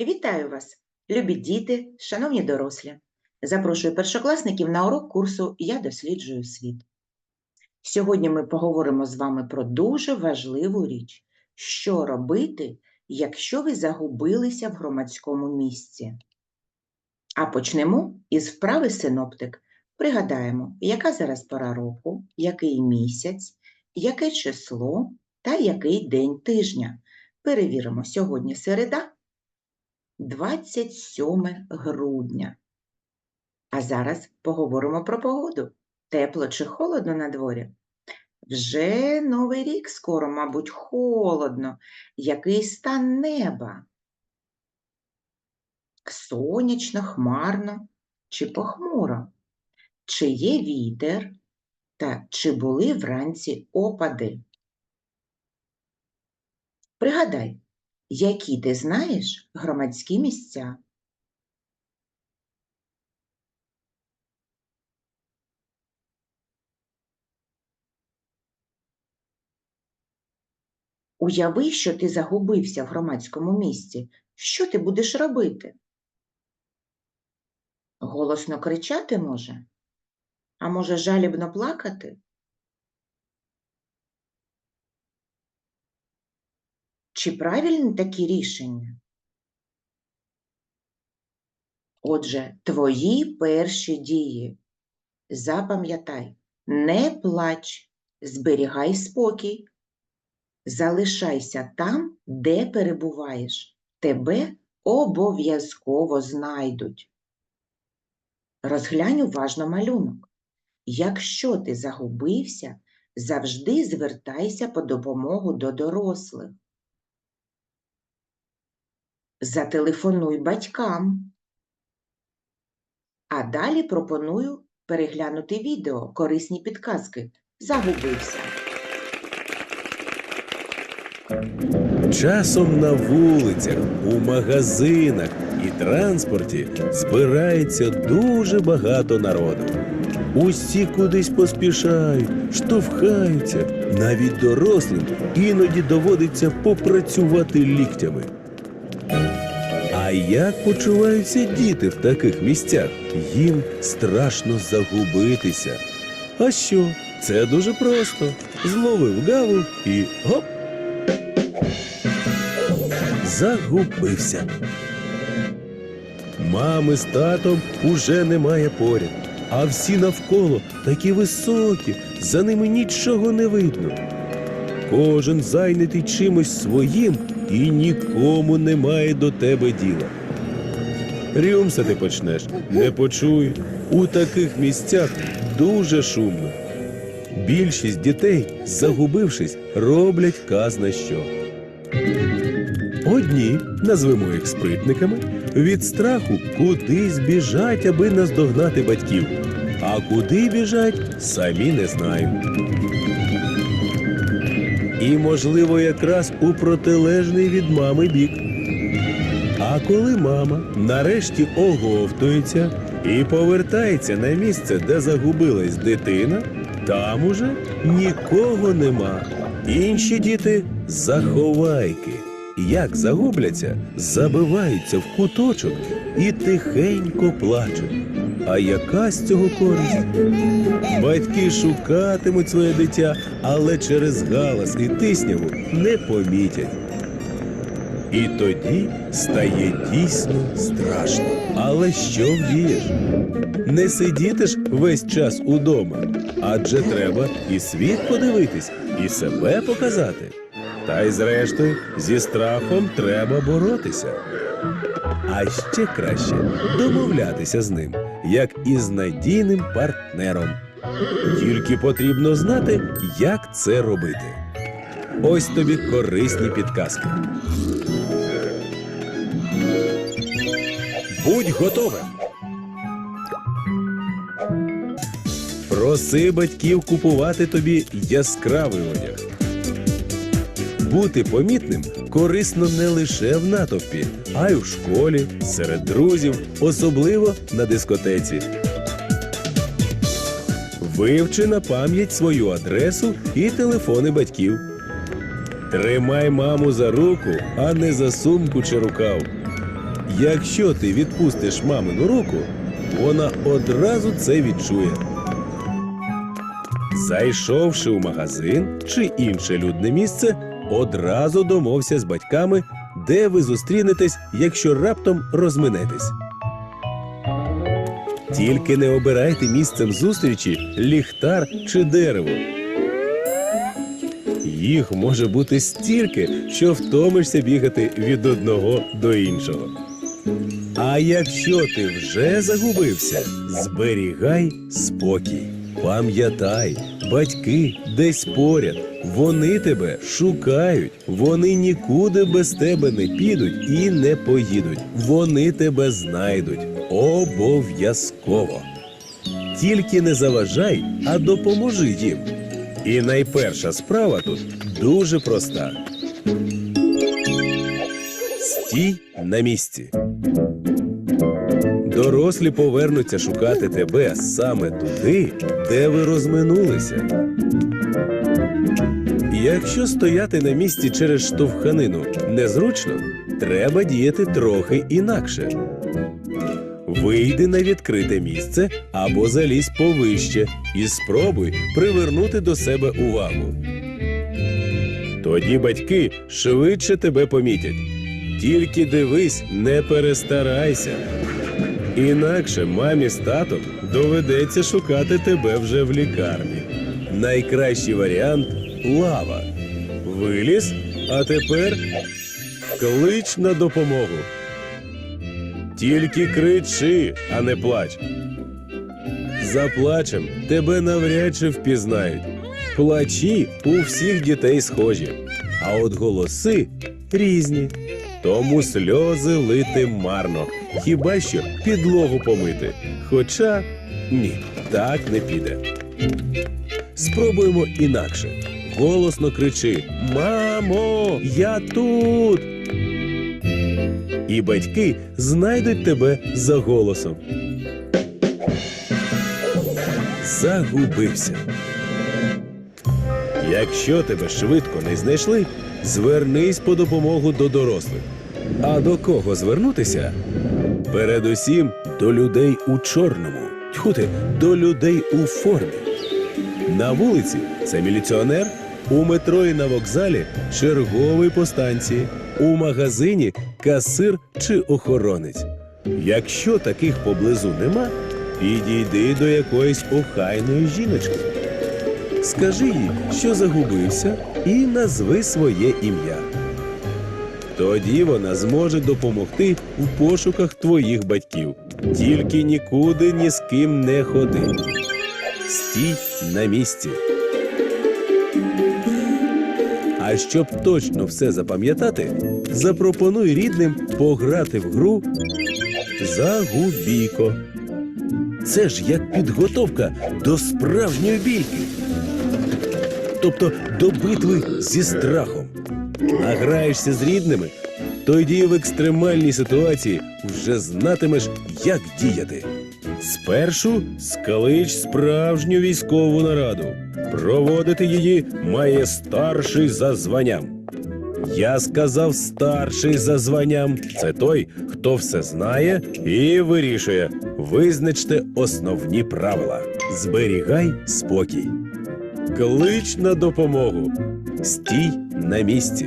Вітаю вас, любі діти, шановні дорослі. Запрошую першокласників на урок курсу Я досліджую світ. Сьогодні ми поговоримо з вами про дуже важливу річ, що робити, якщо ви загубилися в громадському місці. А почнемо із вправи синоптик. Пригадаємо, яка зараз пора року, який місяць, яке число та який день тижня. Перевіримо сьогодні середа. 27 грудня. А зараз поговоримо про погоду. Тепло чи холодно на дворі? Вже новий рік скоро, мабуть, холодно. Який стан неба? Сонячно, хмарно чи похмуро? Чи є вітер? Та чи були вранці опади? Пригадай, які ти знаєш громадські місця? Уяви, що ти загубився в громадському місці. Що ти будеш робити? Голосно кричати може? А може жалібно плакати? Чи правильні такі рішення? Отже, твої перші дії. Запам'ятай, не плач, зберігай спокій, залишайся там, де перебуваєш. Тебе обов'язково знайдуть. Розглянь уважно малюнок. Якщо ти загубився, завжди звертайся по допомогу до дорослих. Зателефонуй батькам. А далі пропоную переглянути відео корисні підказки. Загубився. Часом на вулицях, у магазинах і транспорті збирається дуже багато народу. Усі кудись поспішають, штовхаються. Навіть дорослим іноді доводиться попрацювати ліктями. А як почуваються діти в таких місцях? Їм страшно загубитися. А що? Це дуже просто. Зловив гаву і гоп! загубився. Мами з татом уже немає поряд, а всі навколо такі високі, за ними нічого не видно. Кожен зайнятий чимось своїм і нікому немає до тебе діла. Рюмса ти почнеш, не почуй. У таких місцях дуже шумно. Більшість дітей, загубившись, роблять казна що. Одні, назвемо їх спритниками, від страху кудись біжать, аби наздогнати батьків. А куди біжать, самі не знають. І, можливо, якраз у протилежний від мами бік. А коли мама нарешті оговтується і повертається на місце, де загубилась дитина, там уже нікого нема. Інші діти заховайки. Як загубляться, забиваються в куточок і тихенько плачуть. А яка з цього користь? Батьки шукатимуть своє дитя, але через галас і тисняву не помітять. І тоді стає дійсно страшно. Але що вдієш? Не сидіти ж весь час удома, адже треба і світ подивитись, і себе показати. Та й зрештою, зі страхом треба боротися. А ще краще домовлятися з ним, як із надійним партнером. Тільки потрібно знати, як це робити. Ось тобі корисні підказки. Будь готовим. Проси батьків купувати тобі яскравий одяг. Бути помітним корисно не лише в натовпі, а й у школі, серед друзів, особливо на дискотеці. Вивчи на пам'ять свою адресу і телефони батьків. Тримай маму за руку, а не за сумку чи рукав. Якщо ти відпустиш мамину руку, вона одразу це відчує. Зайшовши у магазин чи інше людне місце, одразу домовся з батьками, де ви зустрінетесь, якщо раптом розминетесь. Тільки не обирайте місцем зустрічі ліхтар чи дерево. Їх може бути стільки, що втомишся бігати від одного до іншого. А якщо ти вже загубився, зберігай спокій. Пам'ятай, батьки десь поряд. Вони тебе шукають. Вони нікуди без тебе не підуть і не поїдуть. Вони тебе знайдуть обов'язково. Тільки не заважай, а допоможи їм. І найперша справа тут дуже проста. Стій на місці. Дорослі повернуться шукати тебе саме туди, де ви розминулися. Якщо стояти на місці через штовханину незручно, треба діяти трохи інакше. Вийди на відкрите місце або залізь повище і спробуй привернути до себе увагу. Тоді батьки швидше тебе помітять. Тільки дивись, не перестарайся. Інакше мамі з татом доведеться шукати тебе вже в лікарні. Найкращий варіант лава. Виліз, а тепер клич на допомогу. Тільки кричи, а не плач. За плачем тебе навряд чи впізнають. Плачі у всіх дітей схожі, а от голоси різні. Тому сльози лити марно, хіба що підлогу помити. Хоча ні, так не піде. Спробуємо інакше. Голосно кричи: Мамо, я тут! І батьки знайдуть тебе за голосом. Загубився. Якщо тебе швидко не знайшли, звернись по допомогу до дорослих. А до кого звернутися? Передусім до людей у чорному. Тьху ти, до людей у формі. На вулиці це міліціонер, у метро і на вокзалі черговий по станції, у магазині касир чи охоронець. Якщо таких поблизу нема, підійди до якоїсь охайної жіночки. Скажи їй, що загубився, і назви своє ім'я. Тоді вона зможе допомогти в пошуках твоїх батьків. Тільки нікуди ні з ким не ходи. Стій на місці. А щоб точно все запам'ятати, запропонуй рідним пограти в гру Загубійко. Це ж як підготовка до справжньої бійки. Тобто до битви зі страхом. Награєшся з рідними, тоді в екстремальній ситуації вже знатимеш, як діяти. Спершу склич справжню військову нараду. Проводити її має старший за званням. Я сказав старший за званням. Це той, хто все знає і вирішує. Визначте основні правила. Зберігай спокій. Клич на допомогу. Стій на місці.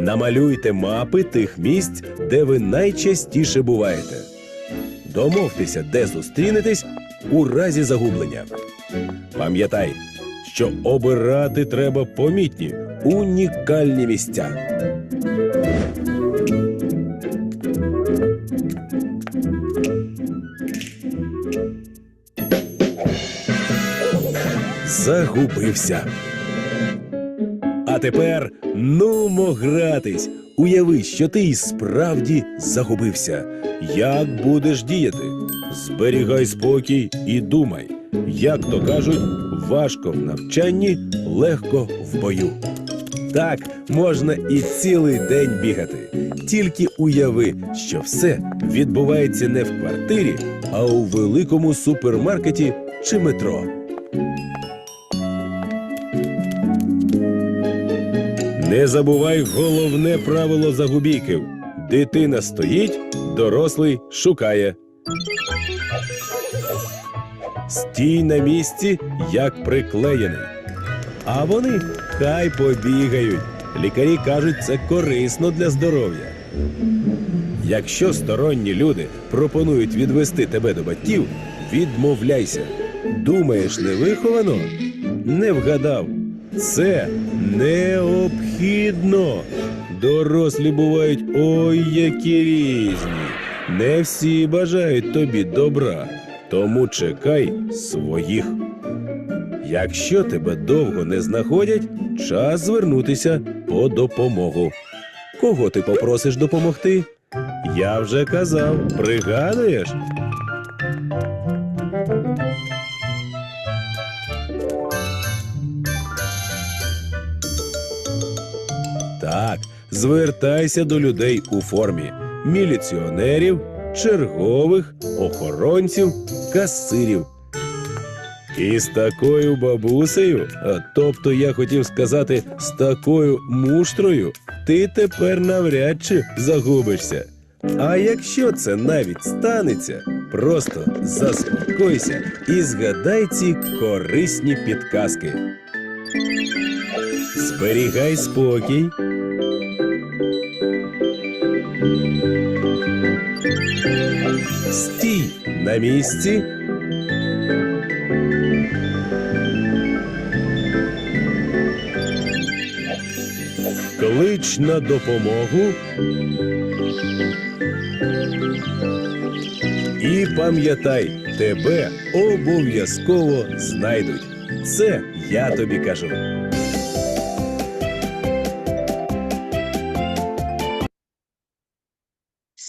Намалюйте мапи тих місць, де ви найчастіше буваєте. Домовтеся, де зустрінетесь у разі загублення. Пам'ятай, що обирати треба помітні, унікальні місця. Загубився. А тепер нумо гратись. Уяви, що ти і справді загубився. Як будеш діяти? Зберігай спокій і думай. Як то кажуть, важко в навчанні, легко в бою. Так можна і цілий день бігати. Тільки уяви, що все відбувається не в квартирі, а у великому супермаркеті чи метро. Не забувай головне правило загубійків. Дитина стоїть, дорослий шукає. Стій на місці, як приклеєний. А вони хай побігають. Лікарі кажуть, це корисно для здоров'я. Якщо сторонні люди пропонують відвести тебе до батьків, відмовляйся. Думаєш, невиховано? Не вгадав. Це необхідно. Дорослі бувають ой які різні. Не всі бажають тобі добра, тому чекай своїх. Якщо тебе довго не знаходять, час звернутися по допомогу. Кого ти попросиш допомогти? Я вже казав, пригадуєш? Звертайся до людей у формі міліціонерів, чергових, охоронців, касирів. І з такою бабусею, тобто я хотів сказати, з такою муштрою, ти тепер навряд чи загубишся. А якщо це навіть станеться, просто заспокойся і згадай ці корисні підказки. Зберігай спокій. Стій на місці. Клич на допомогу. І пам'ятай, тебе обов'язково знайдуть. Це я тобі кажу.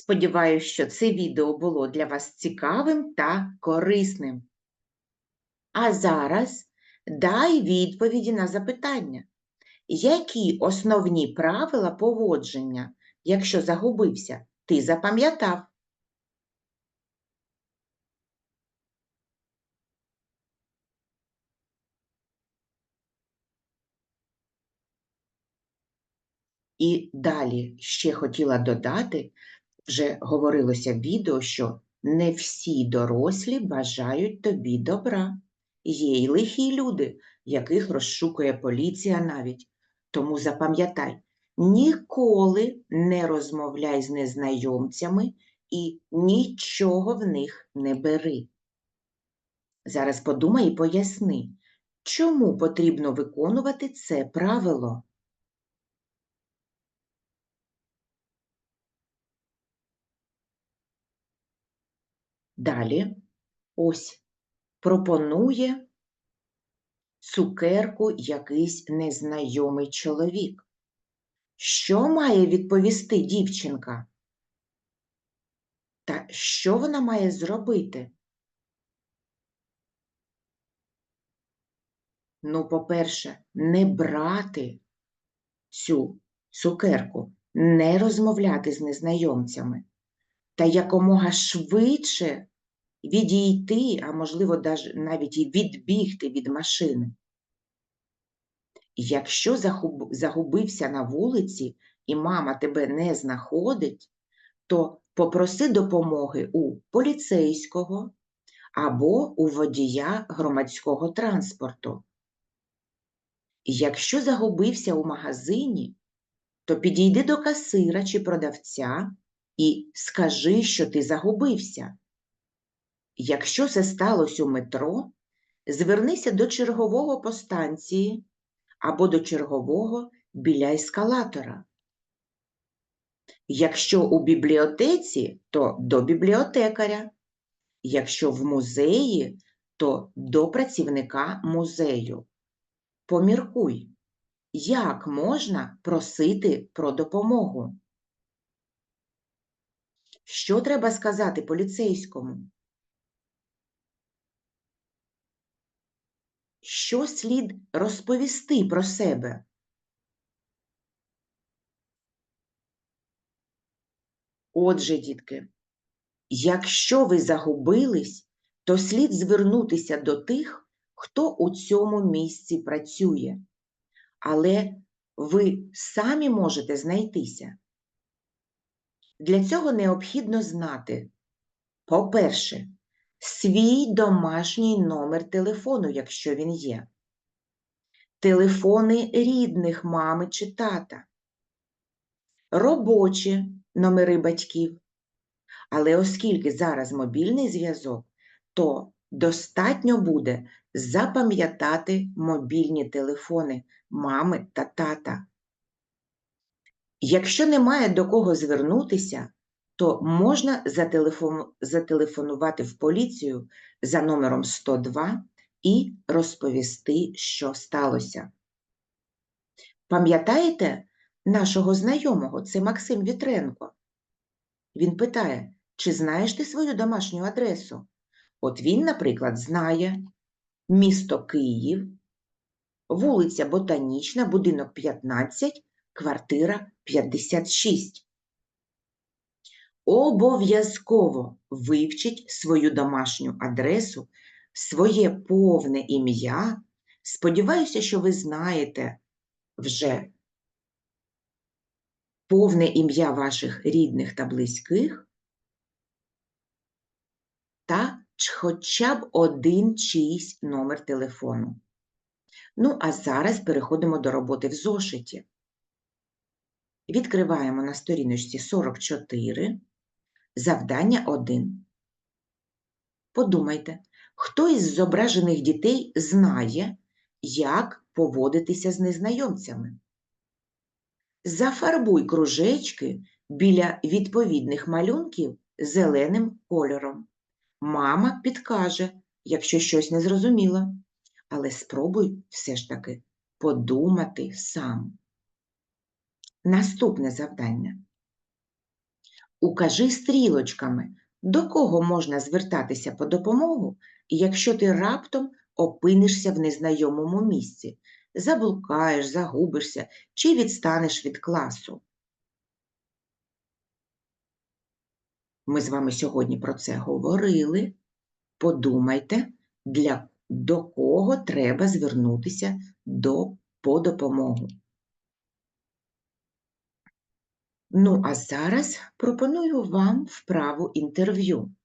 Сподіваюсь, що це відео було для вас цікавим та корисним. А зараз дай відповіді на запитання. Які основні правила поводження, якщо загубився, ти запам'ятав? І далі ще хотіла додати, вже говорилося в відео, що не всі дорослі бажають тобі добра. Є й лихі люди, яких розшукує поліція навіть. Тому запам'ятай, ніколи не розмовляй з незнайомцями і нічого в них не бери. Зараз подумай і поясни, чому потрібно виконувати це правило. Далі ось пропонує цукерку якийсь незнайомий чоловік. Що має відповісти дівчинка? Та що вона має зробити? Ну, по-перше, не брати цю цукерку, не розмовляти з незнайомцями та якомога швидше відійти, а можливо, навіть і відбігти від машини. Якщо загубився на вулиці і мама тебе не знаходить, то попроси допомоги у поліцейського або у водія громадського транспорту. Якщо загубився у магазині, то підійди до касира чи продавця і скажи, що ти загубився. Якщо це сталося у метро, звернися до чергового по станції або до чергового біля ескалатора. Якщо у бібліотеці, то до бібліотекаря. Якщо в музеї, то до працівника музею. Поміркуй, як можна просити про допомогу? Що треба сказати поліцейському? Що слід розповісти про себе? Отже, дітки, якщо ви загубились, то слід звернутися до тих, хто у цьому місці працює. Але ви самі можете знайтися. Для цього необхідно знати, по-перше, свій домашній номер телефону, якщо він є, телефони рідних мами чи тата, робочі номери батьків. Але оскільки зараз мобільний зв'язок, то достатньо буде запам'ятати мобільні телефони мами та тата. Якщо немає до кого звернутися, то можна зателефон- зателефонувати в поліцію за номером 102 і розповісти, що сталося. Пам'ятаєте нашого знайомого? Це Максим Вітренко. Він питає, чи знаєш ти свою домашню адресу? От він, наприклад, знає місто Київ, вулиця Ботанічна, будинок 15, квартира 56. Обов'язково вивчіть свою домашню адресу, своє повне ім'я. Сподіваюся, що ви знаєте вже повне ім'я ваших рідних та близьких та хоча б один чийсь номер телефону. Ну, а зараз переходимо до роботи в зошиті. Відкриваємо на сторіночці 44, завдання 1. Подумайте, хто із зображених дітей знає, як поводитися з незнайомцями? Зафарбуй кружечки біля відповідних малюнків зеленим кольором. Мама підкаже, якщо щось не зрозуміло, але спробуй все ж таки подумати сам. Наступне завдання. Укажи стрілочками, до кого можна звертатися по допомогу, якщо ти раптом опинишся в незнайомому місці, заблукаєш, загубишся чи відстанеш від класу. Ми з вами сьогодні про це говорили. Подумайте, для, до кого треба звернутися до, по допомогу. Ну, а зараз пропоную вам вправу інтерв'ю.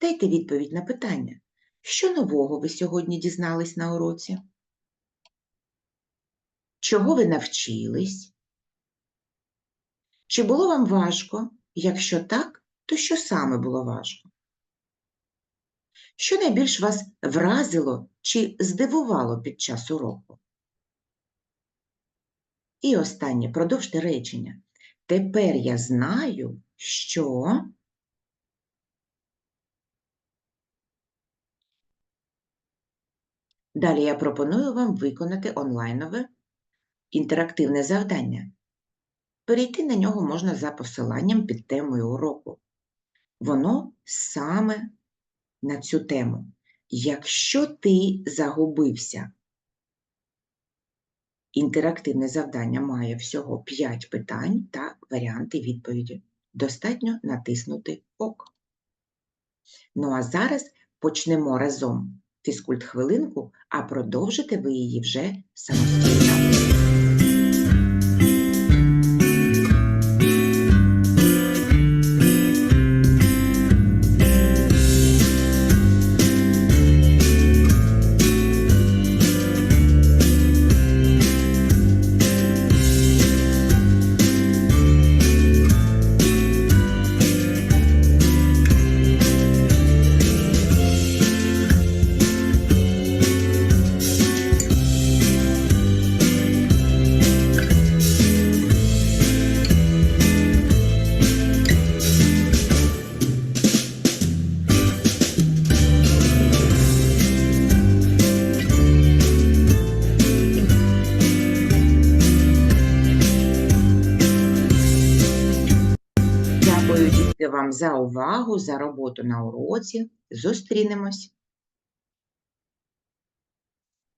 Дайте відповідь на питання, що нового ви сьогодні дізнались на уроці? Чого ви навчились? Чи було вам важко? Якщо так, то що саме було важко? Що найбільш вас вразило чи здивувало під час уроку? І останнє, продовжте речення. Тепер я знаю, що. Далі я пропоную вам виконати онлайнове інтерактивне завдання. Перейти на нього можна за посиланням під темою уроку. Воно саме на цю тему. Якщо ти загубився, інтерактивне завдання має всього 5 питань та варіанти відповіді. Достатньо натиснути ОК. Ну а зараз почнемо разом фізкульт-хвилинку, а продовжите ви її вже самостійно. Вам за увагу, за роботу на уроці. Зустрінемось!